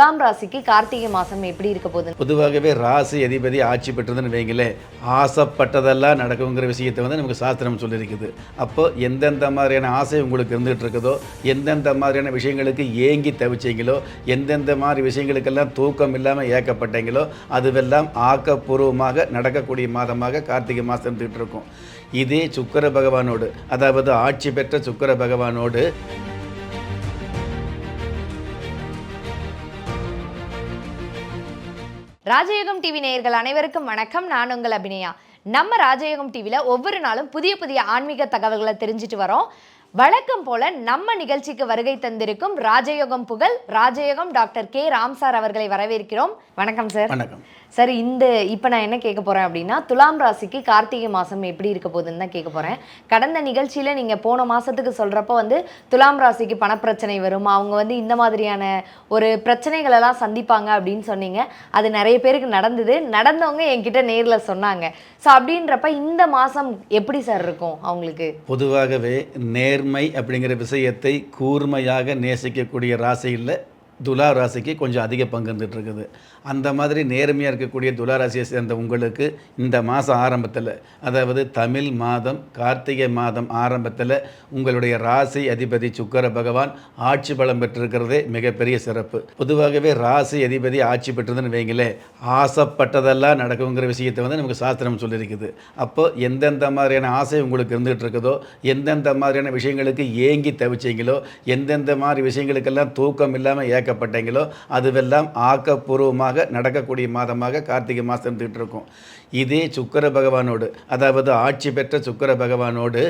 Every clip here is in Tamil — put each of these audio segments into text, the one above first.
துலாம் ராசிக்கு கார்த்திகை மாதம் எப்படி இருக்க போகுது பொதுவாகவே ராசி அதிபதி ஆட்சி பெற்றதுன்னு வைங்களே ஆசைப்பட்டதெல்லாம் நடக்குங்கிற விஷயத்தை வந்து நமக்கு சாஸ்திரம் சொல்லியிருக்குது. அப்போ எந்தெந்த மாதிரியான ஆசை உங்களுக்கு இருந்துகிட்டு இருக்குதோ எந்தெந்த மாதிரியான விஷயங்களுக்கு ஏங்கி தவிச்சீங்களோ எந்தெந்த மாதிரி விஷயங்களுக்கெல்லாம் தூக்கம் இல்லாமல் ஏக்கப்பட்டீங்களோ அதுவெல்லாம் ஆக்கப்பூர்வமாக நடக்கக்கூடிய மாதமாக கார்த்திகை மாதம் இருந்துகிட்டு இருக்கும் இதே சுக்கர பகவானோடு அதாவது ஆட்சி பெற்ற சுக்கர பகவானோடு ராஜயோகம் டிவி நேயர்கள் அனைவருக்கும் வணக்கம். நான் உங்கள் அபிநயா. நம்ம ராஜயோகம் டிவியில் ஒவ்வொரு நாளும் புதிய புதிய ஆன்மீக தகவல்களை தெரிஞ்சுட்டு வரோம். வழக்கம் போல நம்ம நிகழ்ச்சிக்கு வருகை தந்திருக்கும் ராஜயோகம் புகழ் ராஜயோகம் டாக்டர் கே. ராம் சார் அவர்களை வரவேற்கிறோம். வணக்கம் சார். வணக்கம். சார் இந்த இப்போ நான் என்ன கேட்க போகிறேன் அப்படின்னா துலாம் ராசிக்கு கார்த்திகை மாதம் எப்படி இருக்க போகுதுன்னு தான் கேட்க போகிறேன் கடந்த நிகழ்ச்சியில் நீங்கள் போன மாதத்துக்கு சொல்கிறப்ப வந்து துலாம் ராசிக்கு பணப்பிரச்சனை வரும். அவங்க வந்து இந்த மாதிரியான ஒரு பிரச்சனைகளெல்லாம் சந்திப்பாங்க அப்படின்னு சொன்னீங்க. அது நிறைய பேருக்கு நடந்தது. நடந்தவங்க என்கிட்ட நேரில் சொன்னாங்க. ஸோ அப்படின்றப்ப இந்த மாதம் எப்படி சார் இருக்கும் அவங்களுக்கு? பொதுவாகவே நேர்மை அப்படிங்கிற விஷயத்தை கூர்மையாக நேசிக்கக்கூடிய ராசியில் துலா ராசிக்கு கொஞ்சம் அதிக பங்கு இருந்துட்டு இருக்குது அந்த மாதிரி நேர்மையாக இருக்கக்கூடிய துலா ராசியை சேர்ந்த உங்களுக்கு இந்த மாதம் ஆரம்பத்தில் அதாவது தமிழ் மாதம் கார்த்திகை மாதம் ஆரம்பத்தில் உங்களுடைய ராசி அதிபதி சுக்கர பகவான் ஆட்சி பலம் பெற்றிருக்கிறதே மிகப்பெரிய சிறப்பு. பொதுவாகவே ராசி அதிபதி ஆட்சி பெற்றதுன்னு வைங்களேன் ஆசைப்பட்டதெல்லாம் நடக்குங்கிற விஷயத்தை வந்து நமக்கு சாஸ்திரம் சொல்லியிருக்குது. அப்போ எந்தெந்த மாதிரியான ஆசை உங்களுக்கு இருந்துகிட்டு இருக்குதோ எந்தெந்த மாதிரியான விஷயங்களுக்கு ஏங்கி தவிச்சீங்களோ எந்தெந்த மாதிரி விஷயங்களுக்கெல்லாம் தூக்கம் இல்லாமல் ஏக்கப்பட்டீங்களோ அதுவெல்லாம் ஆக்கப்பூர்வமாக நடக்கக்கூடிய மாதமாக கார்த்திகை மாதம் இருந்துகிட்டு இருக்கும். இதே சுக்கர பகவானோடு அதாவது ஆட்சி பெற்ற சுக்கர பகவானோடு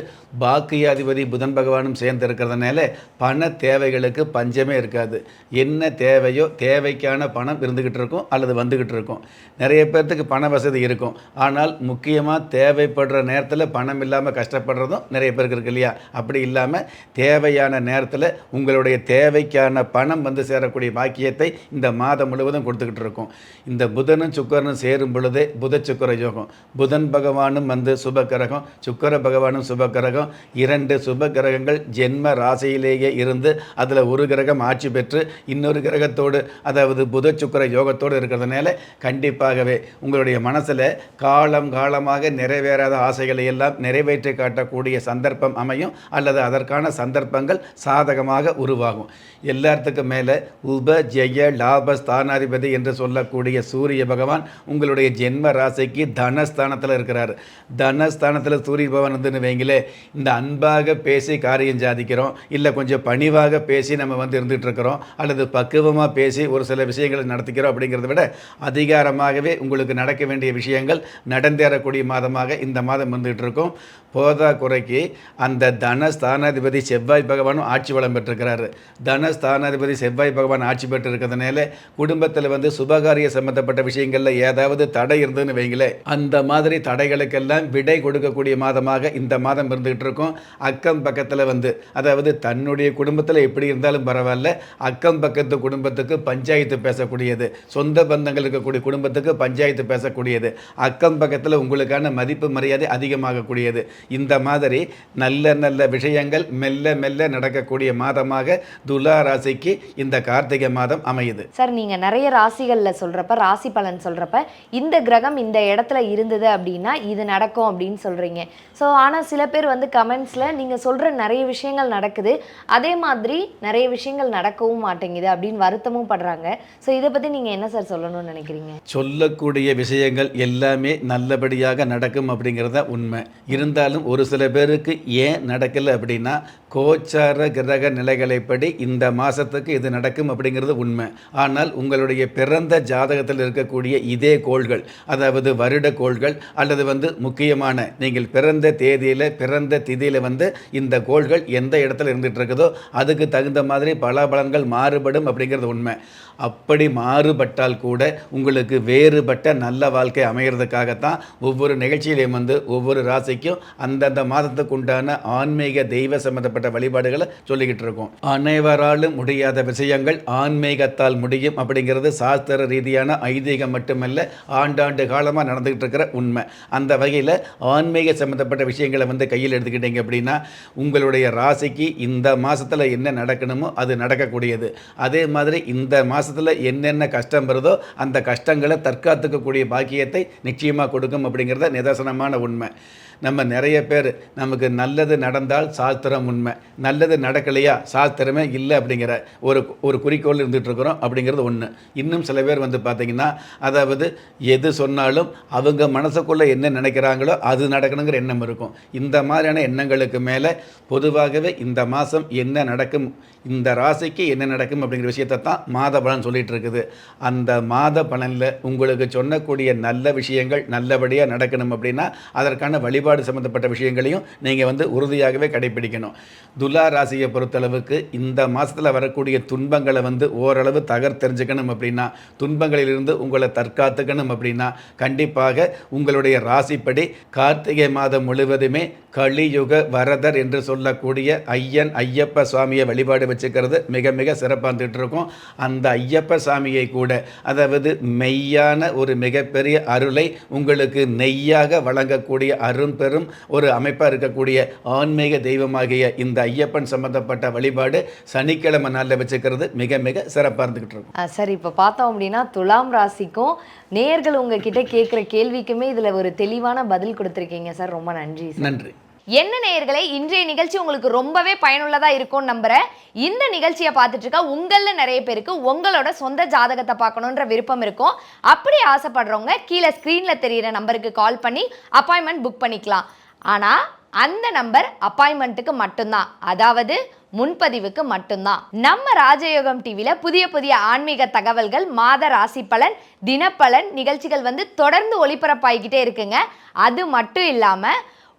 பாக்கியாதிபதி புதன் பகவானும் சேர்ந்து இருக்கிறதுனால பண தேவைகளுக்கு பஞ்சமே இருக்காது. என்ன தேவையோ தேவைக்கான பணம் இருந்துக்கிட்டு இருக்கும் அல்லது வந்துக்கிட்டு இருக்கும். நிறைய பேர்த்துக்கு பண வசதி இருக்கும். ஆனால் முக்கியமாக தேவைப்படுற நேரத்தில் பணம் இல்லாமல் கஷ்டப்படுறதும் நிறைய பேருக்கு இருக்கு இல்லையா? அப்படி இல்லாமல் தேவையான நேரத்தில் உங்களுடைய தேவைக்கான பணம் வந்து சேரக்கூடிய பாக்கியத்தை இந்த மாதம் முழுவதும் கொடுத்துக்கிட்டு இருக்கும். இந்த புதனும் சுக்கரனும் சேரும் பொழுதே புத சுக்கர யோகம். புதன் பகவானும் வந்து சுப கிரகம் சுக்கர பகவானும் சுப கிரகம். இரண்டு சுப கிரகங்கள் ஜென்ம ராசியிலேயே இருந்து அதில் ஒரு கிரகம் ஆட்சி பெற்று இன்னொரு கிரகத்தோடு அதாவது புத சுக்கர யோகத்தோடு இருக்கிறதுனால கண்டிப்பாகவே உங்களுடைய மனசில் காலம் காலமாக நிறைவேறாத ஆசைகளை எல்லாம் நிறைவேற்றி காட்டக்கூடிய சந்தர்ப்பம் அமையும். அல்லது அதற்கான சந்தர்ப்பங்கள் சாதகமாக உருவாகும். எல்லாத்துக்கும் மேலே உப ஜெய லாப ஸ்தானாதிபதி என்று சொல்லக்கூடிய சூரிய பகவான் உங்களுடைய ஜென்ம ராசிக்கு தனஸ்தானத்தில் இருக்கிறார். தனஸ்தானத்தில் சூரிய பகவான் வந்துன்னு வைங்களே இந்த அன்பாக பேசி காரியம் சாதிக்கிறோம் இல்லை கொஞ்சம் பணிவாக பேசி நம்ம வந்து இருந்துகிட்ருக்கிறோம் அல்லது பக்குவமாக பேசி ஒரு சில விஷயங்களை நடத்திக்கிறோம் அப்படிங்கிறத விட அதிகாரமாகவே உங்களுக்கு நடக்க வேண்டிய விஷயங்கள் நடந்தேறக்கூடிய மாதமாக இந்த மாதம் வந்துகிட்டு இருக்கும் போதா குறைக்கு அந்த தனஸ்தானாதிபதி செவ்வாய் பகவானும் ஆட்சி வளம் பெற்றிருக்கிறாரு. தனஸ்தானாதிபதி செவ்வாய் பகவான் ஆட்சி பெற்று இருக்கிறதுனால குடும்பத்தில் வந்து சுபகாரிய சம்பந்தப்பட்ட விஷயங்களில் ஏதாவது தடை இருந்ததுன்னு வைங்களேன். அந்த மாதிரி தடைகளுக்கெல்லாம் விடை கொடுக்கக்கூடிய மாதமாக இந்த மாதம் இருந்துகிட்டு இருக்கும். அக்கம் பக்கத்தில் வந்து அதாவது தன்னுடைய குடும்பத்தில் எப்படி இருந்தாலும் பரவாயில்ல அக்கம் பக்கத்து குடும்பத்துக்கு பஞ்சாயத்து பேசக்கூடியது சொந்த பந்தங்கள் இருக்கக்கூடிய குடும்பத்துக்கு பஞ்சாயத்து பேசக்கூடியது அக்கம் பக்கத்தில் உங்களுக்கான மதிப்பு மரியாதை அதிகமாகக்கூடியது. இந்த மாதிரி நல்ல நல்ல விஷயங்கள் மெல்ல மெல்ல நடக்கக்கூடிய மாதமாக துலா ராசிக்கு இந்த கார்த்திகை மாதம் அமையுது. சார் நீங்க நிறைய ராசிகள்ல சொல்றப்ப ராசி பலன் சொல்றப்ப இந்த கிரகம் இந்த இடத்துல இருந்தது அப்படின்னா இது நடக்கும் அப்படின்னு சொல்றீங்க. ஸோ ஆனா சில பேர் வந்து கமெண்ட்ஸ்ல நீங்க சொல்ற நிறைய விஷயங்கள் நடக்குது. அதே மாதிரி நிறைய விஷயங்கள் நடக்கவும் மாட்டேங்குது அப்படின்னு வருத்தமும் படுறாங்க. ஸோ இதை பத்தி நீங்க என்ன சார் சொல்லணும்னு நினைக்கிறீங்க? சொல்லக்கூடிய விஷயங்கள் எல்லாமே நல்லபடியாக நடக்கும் அப்படிங்கிறது உண்மை. இருந்தாலும் ஒரு சில பேருக்கு ஏன் நடக்கலை அப்படின்னா கோச்சார கிரக நிலைகளைப்படி இந்த மாதத்துக்கு இது நடக்கும் அப்படிங்கிறது உண்மை. ஆனால் உங்களுடைய பிறந்த ஜாதகத்தில் இருக்கக்கூடிய இதே கோள்கள் அதாவது வருட கோள்கள் அல்லது வந்து முக்கியமான நீங்கள் பிறந்த தேதியில் பிறந்த திதியில் வந்து இந்த கோள்கள் எந்த இடத்துல இருந்துகிட்டு இருக்குதோ அதுக்கு தகுந்த மாதிரி பலாபலன்கள் மாறுபடும் அப்படிங்கிறது உண்மை. அப்படி மாறுபட்டால் கூட உங்களுக்கு வேறுபட்ட நல்ல வாழ்க்கை அமைகிறதுக்காகத்தான் ஒவ்வொரு நிகழ்ச்சியிலையும் வந்து ஒவ்வொரு ராசிக்கும் அந்தந்த மாதத்துக்கு உண்டான ஆன்மீக தெய்வ சம்பந்தப்பட்ட வழிபாடுகளை சொல்லிக்கிட்டு இருக்கோம் அனைவராலும் முடியாத விஷயங்கள் ஆன்மீகத்தால் முடியும் அப்படிங்கிறது சாஸ்திர ரீதியான ஐதீகம் மட்டுமல்ல ஆண்டாண்டு காலமாக நடந்துகிட்டு இருக்கிற உண்மை. அந்த வகையில் ஆன்மீக சம்மந்தப்பட்ட விஷயங்களை வந்து கையில் எடுத்துக்கிட்டீங்க அப்படின்னா உங்களுடைய ராசிக்கு இந்த மாதத்தில் என்ன நடக்கணுமோ அது நடக்கக்கூடியது. அதே மாதிரி இந்த மாதத்தில் என்னென்ன கஷ்டம் வருதோ அந்த கஷ்டங்களை தற்காத்துக்கக்கூடிய பாக்கியத்தை நிச்சயமாக கொடுக்கும் அப்படிங்கிறத நிதர்சனமான உண்மை. நம்ம நிறைய பேர் நமக்கு நல்லது நடந்தால் சாஸ்திரம் உண்மை. நல்லது நடக்கலையா சாஸ்திரமே இல்லை அப்படிங்கிற ஒரு ஒரு குறிக்கோள் இருந்துகிட்ருக்குறோம் அப்படிங்கிறது ஒன்று இன்னும் சில பேர் வந்து பார்த்திங்கன்னா அதாவது எது சொன்னாலும் அவங்க மனசுக்குள்ளே என்ன நினைக்கிறாங்களோ அது நடக்கணுங்கிற எண்ணம் இருக்கும். இந்த மாதிரியான எண்ணங்களுக்கு மேலே பொதுவாகவே இந்த மாதம் என்ன நடக்கும் இந்த ராசிக்கு என்ன நடக்கும் அப்படிங்கிற விஷயத்தை தான் மாத பலன் சொல்லிகிட்டு இருக்குது அந்த மாத பலனில் உங்களுக்கு சொன்னக்கூடிய நல்ல விஷயங்கள் நல்லபடியாக நடக்கணும் அப்படின்னா அதற்கான வழிபாடு சம்மந்தப்பட்ட விஷயங்களையும் நீங்கள் வந்து உறுதியாகவே கடைபிடிக்கணும் துலா ராசியை பொறுத்தளவுக்கு இந்த மாதத்தில் வரக்கூடிய துன்பங்களை வந்து ஓரளவு தகர் தெரிஞ்சுக்கணும் அப்படின்னா துன்பங்களிலிருந்து உங்களை தற்காத்துக்கணும் அப்படின்னா கண்டிப்பாக உங்களுடைய ராசிப்படி கார்த்திகை மாதம் முழுவதுமே கலியுக வரதர் என்று சொல்லக்கூடிய ஐயன் ஐயப்ப சுவாமியை வழிபாடு வச்சுக்கிறது மிக மிக சிறப்பாக இருக்கும் அந்த ஐயப்ப சாமியை கூட அதாவது மெய்யான ஒரு மிகப்பெரிய அருளை உங்களுக்கு நெய்யாக வழங்கக்கூடிய அருண் அரும்பெரும் ஒரு அமைப்பாக இருக்கக்கூடிய ஆன்மீக தெய்வமாகிய இந்த ஐயப்பன் சம்பந்தப்பட்ட வழிபாடு சனிக்கிழமை நாளில் வச்சுக்கிறது மிக மிக சிறப்பாக இருந்துகிட்டு இருக்கும். சரி இப்போ பார்த்தோம் அப்படின்னா துலாம் ராசிக்கும் நேர்கள் உங்ககிட்ட கேட்குற கேள்விக்குமே இதில் ஒரு தெளிவான பதில் கொடுத்துருக்கீங்க. சார் ரொம்ப நன்றி நன்றி. என்ன நேயர்களே இன்றைய நிகழ்ச்சி உங்களுக்கு ரொம்பவே பயனுள்ளதாக இருக்கும்னு நம்புகிறேன் இந்த நிகழ்ச்சியை பார்த்துட்டு இருக்க உங்களில் நிறைய பேருக்கு உங்களோட சொந்த ஜாதகத்தை பார்க்கணுன்ற விருப்பம் இருக்கும். அப்படி ஆசைப்படுறவங்க கீழே ஸ்க்ரீனில் தெரிகிற நம்பருக்கு கால் பண்ணி அப்பாயின்மெண்ட் புக் பண்ணிக்கலாம். ஆனால் அந்த நம்பர் அப்பாயின்மெண்ட்டுக்கு மட்டும்தான். அதாவது முன்பதிவுக்கு மட்டும்தான். நம்ம ராஜயோகம் டிவியில் புதிய புதிய ஆன்மீக தகவல்கள் மாத ராசி பலன் தினப்பலன் நிகழ்ச்சிகள் வந்து தொடர்ந்து ஒளிபரப்பாகிக்கிட்டே இருக்குங்க. அது மட்டும் இல்லாமல்